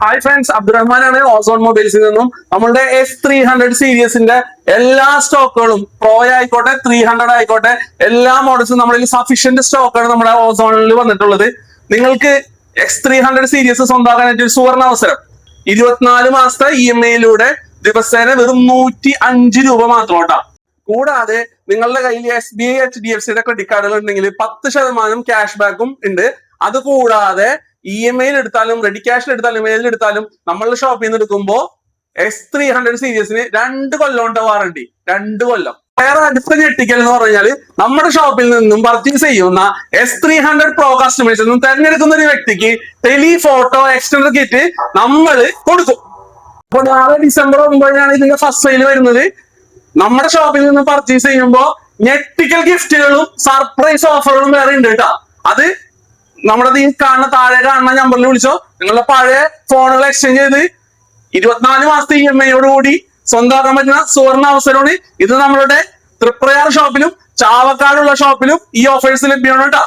Hi friends അബ്ദുറഹ്മാനാണ് ozone മൊബൈൽസിൽ നിന്നും നമ്മളുടെ എസ് ത്രീ ഹൺഡ്രഡ് സീരീസിന്റെ എല്ലാ സ്റ്റോക്കുകളും പ്രോ ആയിക്കോട്ടെ ത്രീ ഹൺഡ്രഡ് ആയിക്കോട്ടെ എല്ലാ മോഡൽസും നമ്മളിൽ സഫീഷ്യന്റ് സ്റ്റോക്കാണ് നമ്മുടെ ഓസോണിൽ വന്നിട്ടുള്ളത്. നിങ്ങൾക്ക് എക്സ് ത്രീ ഹൺഡ്രഡ് സീരീസ് സ്വന്തമാക്കാനായിട്ട് ഒരു സുവർണ അവസരം. ഇരുപത്തിനാല് മാസത്തെ ഇ എം ഐയിലൂടെ ദിവസേന വെറും നൂറ്റി അഞ്ച് രൂപ മാത്രം കേട്ടോ കൂടാതെ നിങ്ങളുടെ കയ്യിൽ S B I H D F സിയുടെ ക്രെഡിറ്റ് കാർഡുകൾ ഉണ്ടെങ്കിൽ പത്ത് ശതമാനം ക്യാഷ് ബാക്കും ഉണ്ട്. അത് കൂടാതെ ഇ എം ഐയിൽ എടുത്താലും റെഡി ക്യാഷിൽ എടുത്താലും ഏതിൽ എടുത്താലും നമ്മളുടെ ഷോപ്പിൽ നിന്ന് എടുക്കുമ്പോൾ എസ് ത്രീ ഹൺഡ്രഡ് സീരീസിന് രണ്ട് കൊല്ലം ഉണ്ട് വാറണ്ടി രണ്ട് കൊല്ലം. വേറെ അടുത്ത ഞെട്ടിക്കൽ എന്ന് പറഞ്ഞാൽ നമ്മുടെ ഷോപ്പിൽ നിന്നും പർച്ചേസ് ചെയ്യുന്ന എസ് ത്രീ ഹൺഡ്രഡ് പ്രോ കസ്റ്റമേഴ്സിൽ നിന്നും തെരഞ്ഞെടുക്കുന്ന ഒരു വ്യക്തിക്ക് ടെലി ഫോട്ടോ എക്സ്റ്റൻഡർ കിറ്റ് നമ്മൾ കൊടുക്കും. അപ്പൊ നാളെ ഡിസംബർ ഒമ്പതിനാണ് ഇതിന്റെ ഫസ്റ്റ് സെയിൽ വരുന്നത്. നമ്മുടെ ഷോപ്പിൽ നിന്ന് പർച്ചേസ് ചെയ്യുമ്പോൾ ഞെട്ടിക്കൽ ഗിഫ്റ്റുകളും സർപ്രൈസ് ഓഫറുകളും വേറെ ഉണ്ട് കേട്ടോ. അത് നമ്മുടെ ഈ കാണുന്ന താഴെ കാണുന്ന നമ്പറിൽ വിളിച്ചോ. നിങ്ങളുടെ പഴയ ഫോണുകൾ എക്സ്ചേഞ്ച് ചെയ്ത് ഇരുപത്തിനാല് മാസത്തെ ഇ എം ഐയോട് കൂടി സ്വന്തമാക്കാൻ പറ്റുന്ന സുവർണ അവസരമാണ്. ഇത് നമ്മളുടെ തൃപ്രയാർ ഷോപ്പിലും ചാവക്കാടുള്ള ഷോപ്പിലും ഈ ഓഫേഴ്സ് ലഭ്യമാണ് കേട്ടോ.